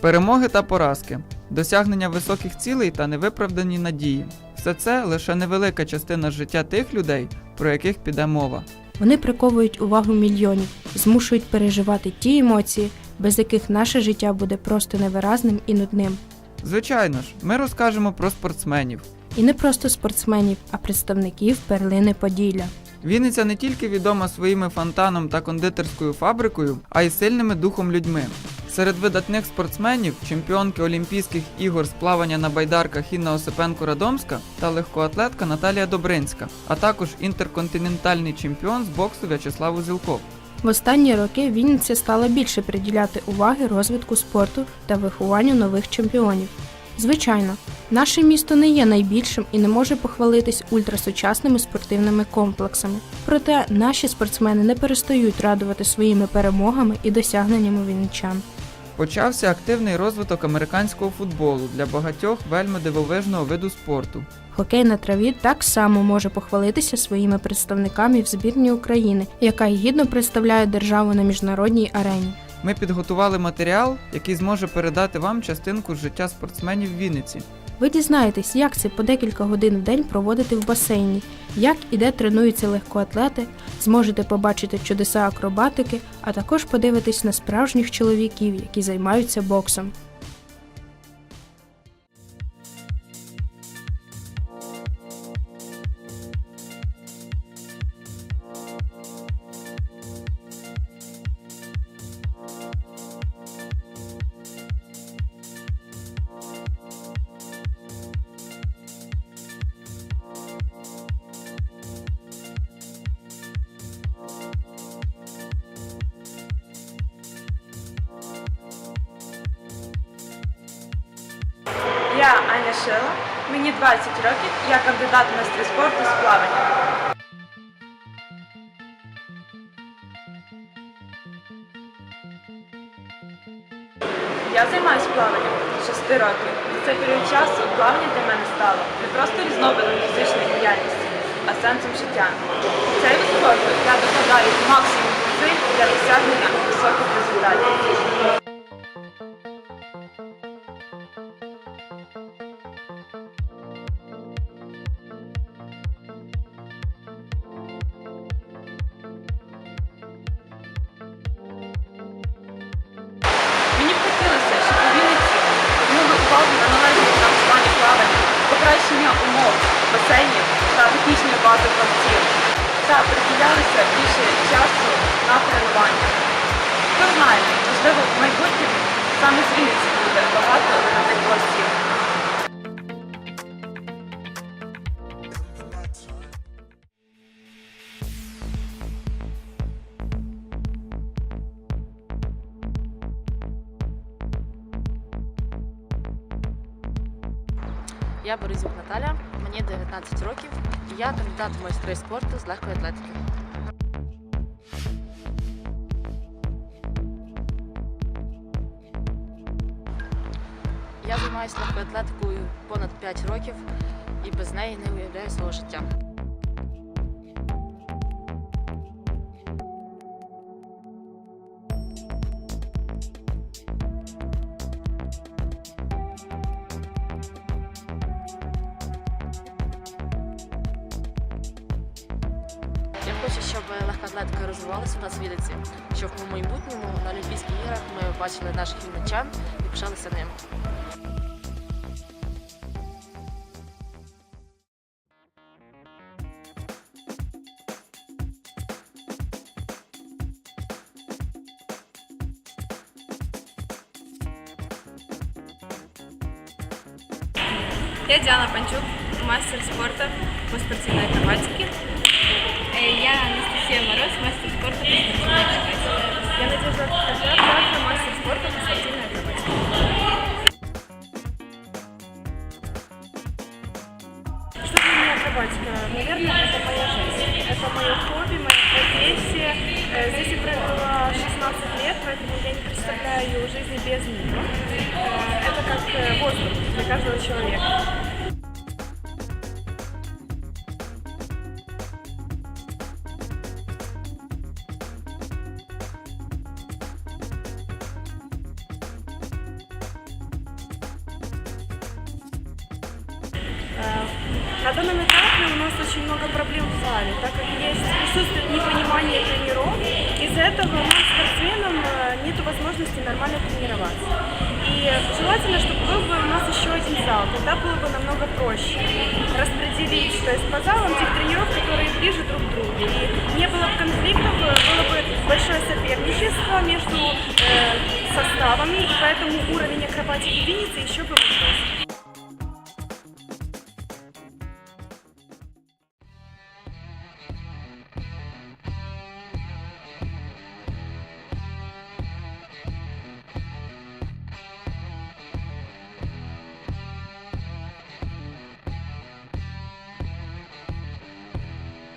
Перемоги та поразки, досягнення високих цілей та невиправдані надії. Все це лише невелика частина життя тих людей, про яких піде мова. Вони приковують увагу мільйонів, змушують переживати ті емоції, без яких наше життя буде просто невиразним і нудним. Звичайно ж, ми розкажемо про спортсменів. І не просто спортсменів, а представників перлини Поділля. Вінниця не тільки відома своїми фонтаном та кондитерською фабрикою, а й сильними духом людьми. Серед видатних спортсменів чемпіонки Олімпійських ігор з плавання на байдарках Інна Осипенко Радомська та легкоатлетка Наталія Добринська, а також інтерконтинентальний чемпіон з боксу В'ячеслав Узілков. В останні роки Вінниця стала більше приділяти уваги розвитку спорту та вихованню нових чемпіонів. Звичайно, наше місто не є найбільшим і не може похвалитись ультрасучасними спортивними комплексами. Проте наші спортсмени не перестають радувати своїми перемогами і досягненнями вінничан. Почався активний розвиток американського футболу для багатьох вельми дивовижного виду спорту. Хокей на траві так само може похвалитися своїми представниками в збірні України, яка гідно представляє державу на міжнародній арені. Ми підготували матеріал, який зможе передати вам частинку з життя спортсменів Вінниці. Ви дізнаєтесь, як це по декілька годин в день проводити в басейні, як і де тренуються легкоатлети, зможете побачити чудеса акробатики, а також подивитись на справжніх чоловіків, які займаються боксом. Я Шила, мені 20 років, я кандидат в майстри спорту з плавання. Я займаюся плаванням 6 років. За цей період часу плавання для мене стало не просто різновидом фізичної діяльності, а сенсом життя. Цей вид спорту я докладаю максимум зусиль для досягнення високих результатів. Басейнів та технічної бази плавців та приділялися більше часу на тренування. Хто знає, можливо, в майбутньому саме з Вінниці буде багато Я Борисюк Наталя, мені 19 років, і я кандидат в майстри спорту з легкої атлетики. Я займаюся легкою атлетикою понад 5 років і без неї не уявляю свого життя. Я хочу, щоб легка атлетика розвивалася у нас в Вінниці, щоб у майбутньому на Олімпійських іграх ми бачили наших вінничан і пишалися ними. Я Диана Панчук, мастер спорта по спортивной акробатике. Я Анастасия Мороз, мастер спорта по спортивной акробатике. Я Надежда также мастер спорта по спортивной акробатике. Что для меня акробатика? Наверное, это моя жизнь. Это мое хобби, моя профессия. Э, Здесь я провела 16 лет, поэтому я не представляю жизни без нее. Э, Это как э, воздух для каждого человека. На данном этапе у нас очень много проблем в зале, так как есть присутствует непонимание тренировок. Из-за этого нам, спортсменам, э, нет возможности нормально тренироваться. И желательно, чтобы был бы у нас еще один зал, тогда было бы намного проще распределить, то есть по залам тех тренировок, которые ближе друг к другу. И не было бы конфликтов, э, было бы большое соперничество между э, составами, и поэтому уровень акробатики в Виннице еще бы вырос.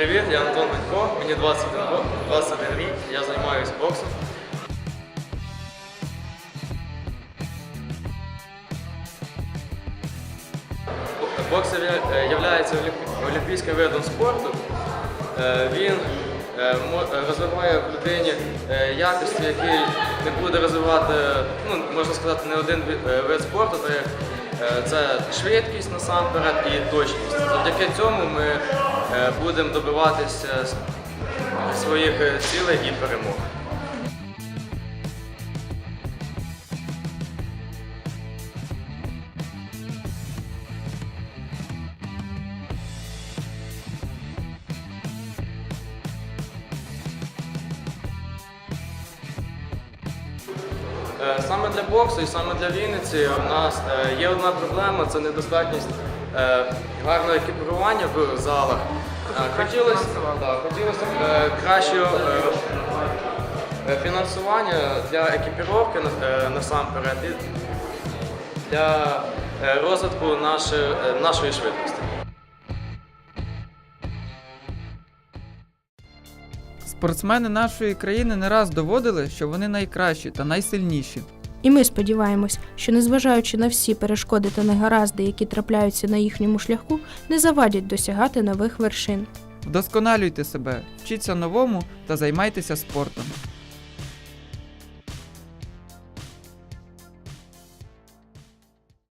Привіт, я Антон Манько, мені 21 рок, 21 рік, я займаюся боксом. Бокс є олімпійським видом спорту. Е, Він е, розвиває в людині е, якості, які не буде розвивати, ну, можна сказати, не один вид- е, спорту, так як е, це швидкість насамперед і точність. Завдяки цьому ми е, будемо добиватися своїх е, цілей і перемог. Саме для боксу і саме для Вінниці у нас е, є одна проблема це недостатність е, гарного екіпірування в залах. Е, Хотілося, б е, кращого е, е, фінансування для екіпіровки е, насамперед і для е, розвитку е, нашої швидкості. Спортсмени нашої країни не раз доводили, що вони найкращі та найсильніші. І ми сподіваємось, що незважаючи на всі перешкоди та негаразди, які трапляються на їхньому шляху, не завадять досягати нових вершин. Вдосконалюйте себе, вчіться новому та займайтеся спортом.